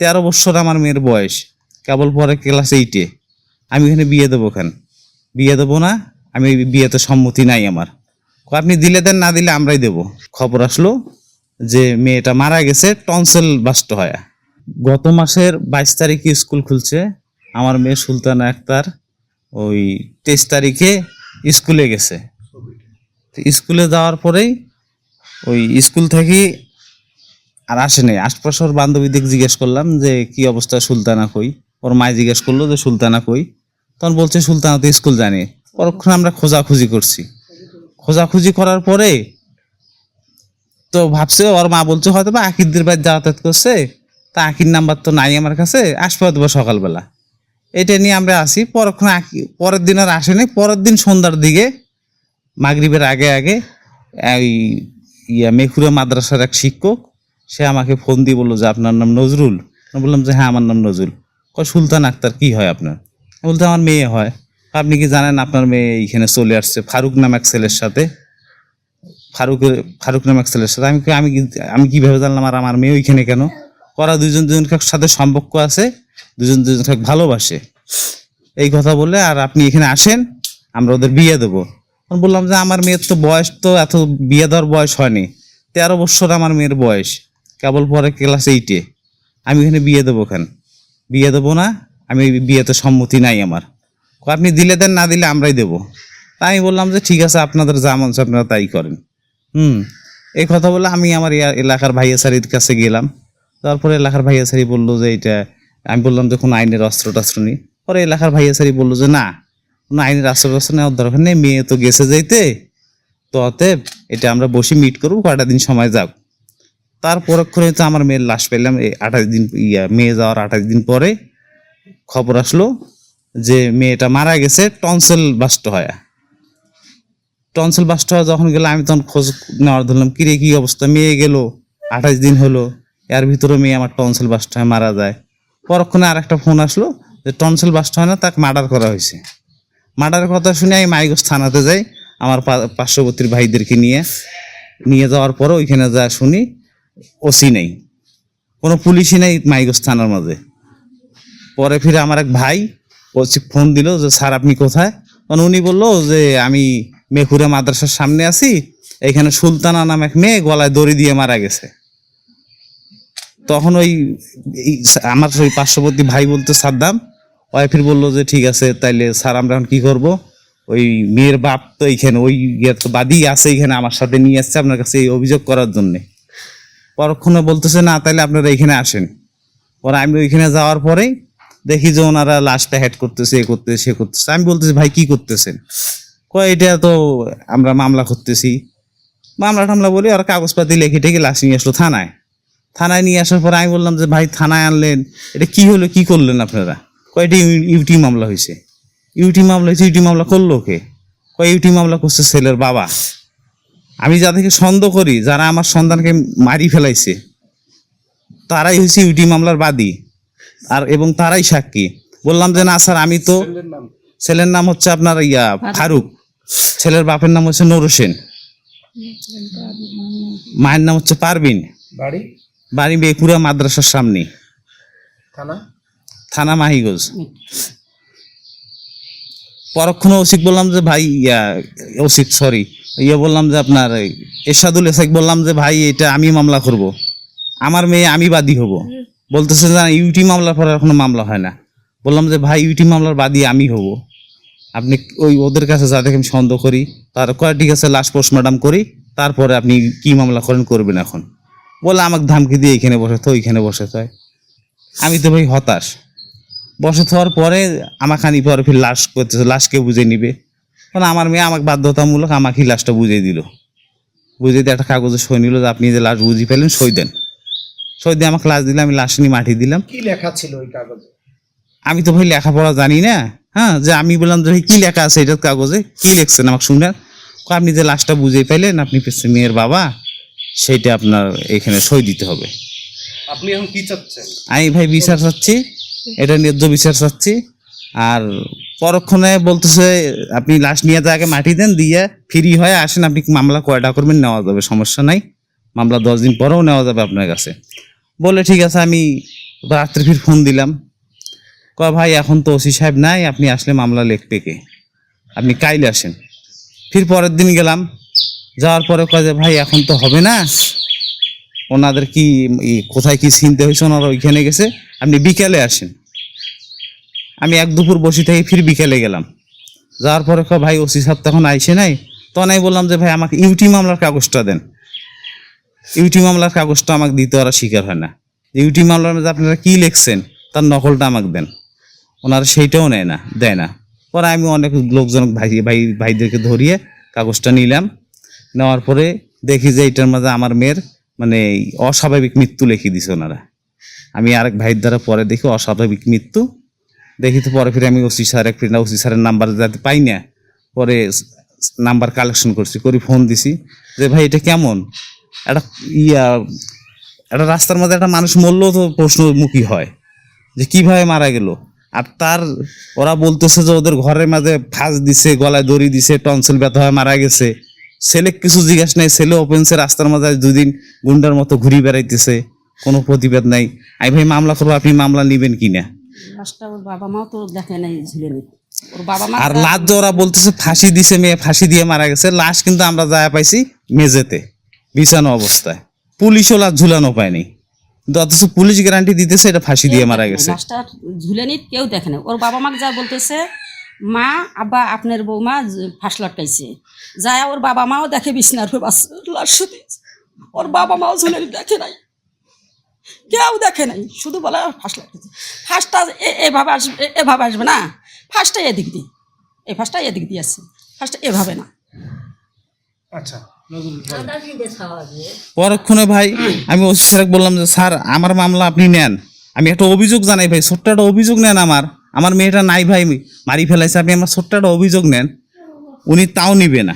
তেরো বছর আমার মেয়ের বয়স। কেবল পরে ক্লাস এইটে আমি এখানে বিয়ে দেবো কেন? বিয়ে দেবো না, আমি বিয়েতে সম্মতি নাই আমার। আপনি দিলে দেন, না দিলে আমরাই দেব। খবর আসলো যে মেয়েটা মারা গেছে, টনসেল বাস্ট হয়। গত মাসের বাইশ তারিখে স্কুল খুলছে। আমার মেয়ে সুলতানা আক্তার ওই তেইশ তারিখে স্কুলে গেছে। স্কুলে যাওয়ার পরেই ওই স্কুল থেকে আর আসে নাই। আশপাশ ওর বান্ধবীদের জিজ্ঞেস করলাম যে, কি অবস্থা? সুলতানা কই? ওর মায় জিজ্ঞেস করল যে, সুলতানা কই? তখন বলছে, সুলতানা তো স্কুল জানে। পরক্ষণ আমরা খোঁজাখুঁজি করছি। খোঁজাখুঁজি করার পরে তো ভাবছে, ওর মা বলছে, হয়তো বা আকিরদের বাড়ি যাতায়াত করছে। তা আকির নাম্বার তো নাই আমার কাছে, আসবে হয়তো সকালবেলা। এটা নিয়ে আমরা আসি। পরক্ষণ আঁকি, পরের দিন আর আসেনি পরের দিন সন্ধ্যার দিকে, মাগরিবের আগে আগে, এই ইয়া মেঘুরা মাদ্রাসার এক শিক্ষক সে আমাকে ফোন দিয়ে বলল যে, আপনার নাম নজরুল? বললাম যে হ্যাঁ আমার নাম নজরুল। কয়, সুলতান আক্তার, কি হয় আপনার? বলতে আমার মেয়ে হয়। আপনি কি জানেন আপনার মেয়ে এইখানে চলে আসছে ফারুক নাম এক ছেলের সাথে? ফারুকের, ফারুক নাম এক ছেলের সাথে। আমি আমি আমি কীভাবে জানলাম, আর আমার মেয়ে ওইখানে কেন? ওরা দুজন দুজনকার সাথে সম্পর্ক আছে দুজন দুজন দুজনকে ভালোবাসে। এই কথা বলে, আর আপনি এখানে আসেন, আমরা ওদের বিয়ে দেবো। বললাম যে, আমার মেয়ের তো বয়স তো এত, বিয়ে দেওয়ার বয়স হয়নি। তেরো বছর আমার মেয়ের বয়স। কেবল পরে ক্লাস এইটে আমি এখানে বিয়ে দেবো কেন? বিয়ে দেবো না, আমি বিয়েতে সম্মতি নাই আমার। আপনি দিলে দেন, না দিলে আমরাই দেবো। তা আমি বললাম যে, ঠিক আছে, আপনাদের যা মন আপনারা তাই করেন। হুম, এই কথা বলে আমি আমার এলাকার ভাইয়া স্যারের কাছে গেলাম। তারপরে এলাকার ভাইয়া স্যারি বলল যে এটা আমি বললাম যে, কোনো আইনের অস্ত্র টস্ত্র নেই। পরে এলাকার ভাইয়া স্যারি বলল যে, না, কোনো আইনের অস্ত্র টস্ত্র নেওয়ার দরকার নেই, মেয়ে তো গেছে যাইতে তো অতএব এটা আমরা বসে মিট করব, কয়টা দিন সময় যাক। তারপরে তো আমার মেয়ের লাশ পেলাম, এই আঠাশ দিন, ইয়া মেয়ে যাওয়ার আঠাশ দিন পরে খবর আসলো যে মেয়েটা মারা গেছে, টনসেল বাস্ট হয় টনসেল বাস্ট হওয়া যখন গেলে, আমি তখন খোঁজ নেওয়ার ধরলাম, কিরে, কি অবস্থা? মেয়ে গেল, আঠাশ দিন হলো, এর ভিতরে মেয়ে আমার টনসেল বাস্ট হয়ে মারা যায়। পরক্ষণে আর একটা ফোন আসলো যে টনসেল বাস্ট হয় না তাকে মার্ডার করা হয়েছে। মার্ডারের কথা শুনে আমি মাইগঞ্জ থানাতে যাই, আমার পা- পার্শ্ববর্তী ভাইদেরকে নিয়ে। নিয়ে যাওয়ার পরে ওইখানে যা শুনি ওসি নেই। কোনো পুলিশই নেই মাইগঞ্জ থানার মাঝে। পরে ফিরে আমার এক ভাই বলছি ফোন দিল যে, স্যার, আপনি কোথায়? তখন উনি বলল যে, আমি মেঘুরা মাদ্রাসার সামনে আছি। এখানে সুলতানা নাম এক মেয়ে গলায় দড়ি দিয়ে মারা গেছে। তখন ওই আমার ওই পার্শ্ববর্তী ভাই বলতে সাদ্দাম, ওয়াইফের বলল যে, ঠিক আছে, তাইলে স্যার, আমরা এখন কি করব? ওই মেয়ের বাপ তো এইখানে, ওই ইয়ের তো বাদী আছে, এইখানে আমার সাথে নিয়ে আসছে আপনার কাছে এই অভিযোগ করার জন্যে। পরক্ষণে বলতেছে, না, তাইলে আপনারা এখানে আসেন। পরে আমি ওইখানে যাওয়ার পরেই দেখি যে ওনারা লাশটা হেড করতেছে, এ করতেছে, সে করতেছে। আমি বলতেছি, ভাই, কি করতেছেন? কয়, এটা তো আমরা মামলা করতেছি। মামলা টামলা বলি, আর কাগজপাতি লেখে টেকে লাশ নিয়ে আসলো থানায়। থানায় নিয়ে আসার পরে আমি বললাম যে, ভাই, থানায় আনলেন, এটা কি হলো, কি করলেন আপনারা? কয়টি ইউটি মামলা হয়েছে ইউটি মামলা হয়েছে ইউটি মামলা করল কে? কয়, ইউটি মামলা করছে ছেলের বাবা। আমি যাদেরকে সন্দেহ করি যারা আমার সন্তানকে মারি ফেলাইছে তারাই হয়েছে ইউটি মামলার বাদী। আর এবং তারাই সাক্ষী। বললাম যে না স্যার আমি তো ছেলের নাম। হচ্ছে আপনার ইয়া ফারুক। ছেলের বাপের নাম হচ্ছে নুর হোসেন মায়ের নাম হচ্ছে পারবিন বাড়ি? বাড়ি বেকুড়া মাদ্রাসার সামনে। থানা? থানা মাহিগঞ্জ। পরক্ষণে ওসিক বললাম যে ভাই, ইয়া ওসিক সরি ইয়ে বললাম যে আপনার, এরশাদুল এসাক বললাম যে ভাই, এটা আমি মামলা করব। আমার মেয়ে, আমি বাদী হব। বলতেছে যে ইউটি মামলার পরে কোনো মামলা হয় না। বললাম যে ভাই, ইউটি মামলার বাদী আমি হব। আপনি ওই ওদের কাছে যাদেরকে আমি সন্দেহ করি। তার কয়, ঠিক আছে লাস্ট পোস্টমর্টম করি। তারপরে আপনি কি মামলা করেন, করবেন এখন। বলে আমাকে ধমকি দিয়ে এখানে বসে তো ওইখানে বসে তো আমি তো ভাই হতাশ। বসে থাকার পরে আমাকে আনি পরে ফির লাশ করতেছে লাশকে বুঝে নিবে। কারণ আমার মেয়ে আমাকে বাধ্যতামূলক আমাকেই লাশটা বুঝিয়ে দিল। বুঝে দিয়ে একটা কাগজে সই নিল যে আপনি যে লাশ বুঝিয়ে ফেলেন সই দেন। সই দিয়ে আমাকে লাশ দিলে আমি লাশ নিয়ে মাটি দিলাম। কি লেখা ছিল ওই কাগজে? আমি তো ভাই লেখাপড়া জানি না। হ্যাঁ যে আমি বললাম যে কি লেখা আছে এটার কাগজে কি লিখছেন আমাকে শুনেন আপনি যে লাশটা বুঝিয়ে পেলেন আপনি মেয়ের বাবা সেইটা আপনার এখানে সই দিতে হবে। আপনি এখন কি চাচ্ছেন? আমি ভাই বিচার চাচ্ছি। এটা ন্যায্য বিচার চাচ্ছি। আর পরক্ষণে বলতেছে, আপনি লাশ নিয়ে যাকে মাটি দেন, দিয়ে ফ্রি হয়ে আসেন। আপনি মামলা কয়টা করবেন নেওয়া যাবে, সমস্যা নাই। মামলা দশ দিন পরেও নেওয়া যাবে আপনার কাছে। বলে, ঠিক আছে, আমি রাত্রে ফির ফোন দিলাম। কয়, ভাই, এখন তো ওসি সাহেব নাই, আপনি আসলে মামলা লিখবে কে? আপনি কাইলে আসেন। ফির পরের দিন গেলাম। যাওয়ার পরে কয় যে, ভাই, এখন তো হবে না। ওনাদের কি কোথায় কি চিনতে হয়েছে, ওনারা ওইখানে গেছে। আপনি বিকেলে আসেন। আমি এক দুপুর বসে থেকে ফির বিকেলে গেলাম। যাওয়ার পরে ভাই, ওসি সাহেব তখন আইসে নাই। তখন আমি বললাম যে, ভাই, আমাকে ইউটি মামলার কাগজটা দেন। ইউটি মামলার কাগজটা আমাকে দিতে ওরা স্বীকার হয় না। ইউটি মামলার মধ্যে আপনারা কী লিখছেন, তার নকলটা আমাকে দেন। ওনারা সেইটাও নেয় না, দেয় না। পরে আমি অনেক লোকজন, ভাই ভাই, ভাইদেরকে ধরিয়ে কাগজটা নিলাম। নেওয়ার পরে দেখি যে, এটার মধ্যে আমার মেয়ের মানে অস্বাভাবিক মৃত্যু লিখে দিছে ওনারা। আমি আরেক ভাইয়ের দ্বারা পরে দেখি অস্বাভাবিক মৃত্যু। দেখি তো পরে ফিরে আমি ওসি স্যার, এক ফিরে ওসি স্যারের নাম্বার যাতে পাই না, পরে নাম্বার কালেকশন করছি, করি ফোন দিছি যে, ভাই, এটা কেমন? একটা ইয়া, একটা রাস্তার মধ্যে একটা মানুষ মরলেও তো প্রশ্নমুখী হয় যে কীভাবে মারা গেল? আর তার, ওরা বলতেছে যে, ওদের ঘরের মাঝে ফাঁস দিছে, গলায় দড়ি দিছে, টনসিল ব্যথা হয়ে মারা গেছে। ছেলে কিছু জিজ্ঞাসা নাই ছেলে ওপেনসে রাস্তার মাঝে দুদিন গুন্ডার মতো ঘুরি বেড়াইতেছে কোনো প্রতিবাদ নাই। আমি ভাই মামলা করব আপনি মামলা নিবেন কিনা? ওর বাবা মাও তো দেখে নাই ঝুলেনি ওর বাবা মা আর লাশ ওরা বলতেছে ফাঁসি দিছে মেয়ে ফাঁসি দিয়ে মারা গেছে লাশ কিন্তু আমরা যা পাইছি মেঝেতে বিছানো অবস্থায়। পুলিশও লাশ ঝুলানো পায়নি। অথচ পুলিশ গ্যারান্টি দিতেছে এটা ফাঁসি দিয়ে মারা গেছে। লাশটা ঝুলেনি কেউ দেখে না ওর বাবা মাকে যা বলতেছে মা আব্বা আপনার বৌমা ফাঁস লটকাইছে। যায় ওর বাবা মাও দেখে বিছনার লাশ ওর বাবা মাও ঝুলেনি দেখে নাই। কেউ দেখে নাই শুধু বলে ফাঁস লটকাইছে। ফাঁসটা এ- এভাবে আসবে এ- এভাবে আসবে না। ফাঁসটা এদিক দিয়ে এই ফাঁসটা এদিক দিয়ে আসছে। ফাঁসটা এভাবে না। আচ্ছা পরক্ষণে ভাই আমি ওসি স্যার বললাম যে স্যার আমার মামলা আপনি নেন। আমি একটা অভিযোগ জানাই ভাই ছোট্ট একটা অভিযোগ নেন আমার। আমার মেয়েটা নাই ভাই মারি ফেলাইছে। আপনি আমার ছোট্ট একটা অভিযোগ নেন। উনি তাও নিবে না।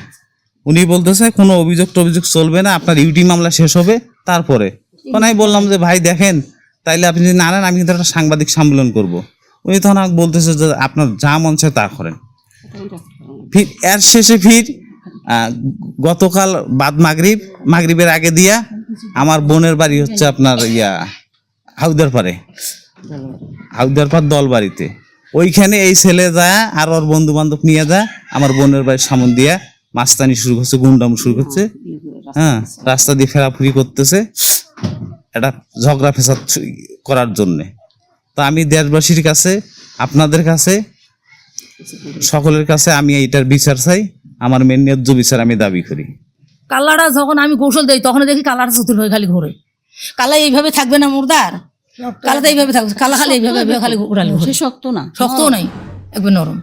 উনি বলতেছে, কোনো অভিযোগ টভিযোগ চলবে না, আপনার ইউটি মামলা শেষ হবে, তারপরে। তখন আমি বললাম যে, ভাই, দেখেন, তাইলে আপনি যদি না নেন, আমি কিন্তু একটা সাংবাদিক সম্মেলন করব। উনি তখন আমাকে বলতেছে যে, আপনার যা মন চায় তা করেন। ফির, এর শেষে ফির গতকাল বাদ মাগরিব, মাগরিবের আগে দিয়া আমার বোনের বাড়ি হচ্ছে আপনার ইয়া হাউদার পারে হাউদার পার দল বাড়িতে ওইখানে এই ছেলে যা, আর ওর বন্ধু বান্ধব নিয়ে যা, আমার বোনের বাড়ির সামন দিয়া মাস্তানি শুরু করছে, গুন্ডাম শুরু করছে। হ্যাঁ রাস্তা দিয়ে ফেরাফুরি করতেছে। এটা ঝগড়া ফেসাদ করার জন্যে। তো আমি দেশবাসীর কাছে, আপনাদের কাছে, সকলের কাছে আমি এইটার বিচার চাই। আমার মেন ন্যায্য বিচার আমি দাবি করি। কাল্লাটা যখন আমি কৌশল দেই তখন দেখি কালারটা চতুর হয়ে খালি ঘোরে। কালা এইভাবে থাকবে না মুর্দার? কালা তো এইভাবে থাকবে কালা খালি এইভাবে এইভাবে খালি উড়ালি সে শক্ত না। শক্তও নাই একবার নরম।